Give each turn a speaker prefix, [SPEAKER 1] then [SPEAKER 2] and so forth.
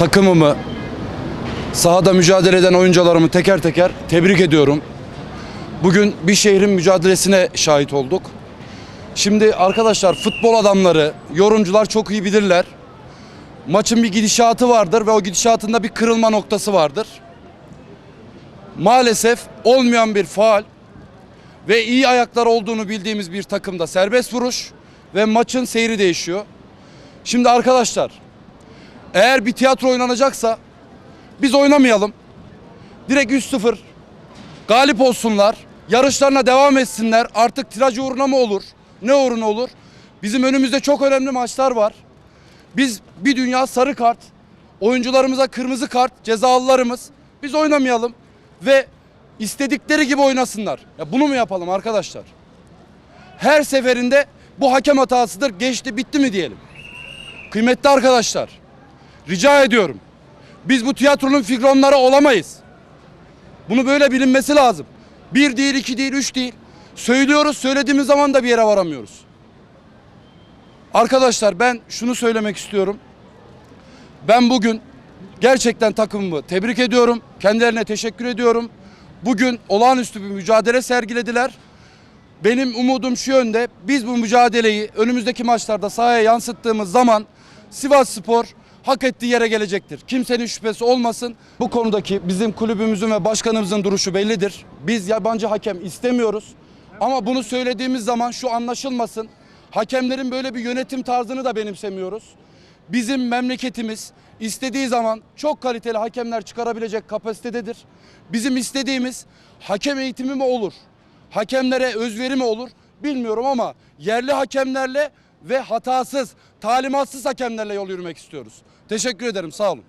[SPEAKER 1] takımımı, sahada mücadele eden oyuncularımı teker teker tebrik ediyorum. Bugün bir şehrin mücadelesine şahit olduk. Şimdi arkadaşlar futbol adamları, yorumcular çok iyi bilirler. Maçın bir gidişatı vardır ve o gidişatında bir kırılma noktası vardır. Maalesef olmayan bir faal ve iyi ayaklar olduğunu bildiğimiz bir takımda serbest vuruş ve maçın seyri değişiyor. Şimdi arkadaşlar eğer bir tiyatro oynanacaksa biz oynamayalım. Direkt 3-0 galip olsunlar. Yarışlarına devam etsinler. Artık tiraj uğruna mı olur? Ne uğruna olur? Bizim önümüzde çok önemli maçlar var. Biz bir dünya sarı kart, oyuncularımıza kırmızı kart, cezalılarımız. Biz oynamayalım ve istedikleri gibi oynasınlar. Ya bunu mu yapalım arkadaşlar? Her seferinde bu hakem hatasıdır. Geçti bitti mi diyelim. Kıymetli arkadaşlar, rica ediyorum. Biz bu tiyatronun figüranları olamayız. Bunu böyle bilinmesi lazım. Bir değil, iki değil, üç değil. Söylüyoruz, söylediğimiz zaman da bir yere varamıyoruz. Arkadaşlar ben şunu söylemek istiyorum. Ben bugün gerçekten takımımı tebrik ediyorum. Kendilerine teşekkür ediyorum. Bugün olağanüstü bir mücadele sergilediler. Benim umudum şu yönde. Biz bu mücadeleyi önümüzdeki maçlarda sahaya yansıttığımız zaman Sivas Spor hak ettiği yere gelecektir. Kimsenin şüphesi olmasın. Bu konudaki bizim kulübümüzün ve başkanımızın duruşu bellidir. Biz yabancı hakem istemiyoruz. Ama bunu söylediğimiz zaman şu anlaşılmasın. Hakemlerin böyle bir yönetim tarzını da benimsemiyoruz. Bizim memleketimiz istediği zaman çok kaliteli hakemler çıkarabilecek kapasitededir. Bizim istediğimiz hakem eğitimi mi olur? Hakemlere özveri mi olur? Bilmiyorum ama yerli hakemlerle ve hatasız, talimatsız hakemlerle yol yürümek istiyoruz. Teşekkür ederim. Sağ olun.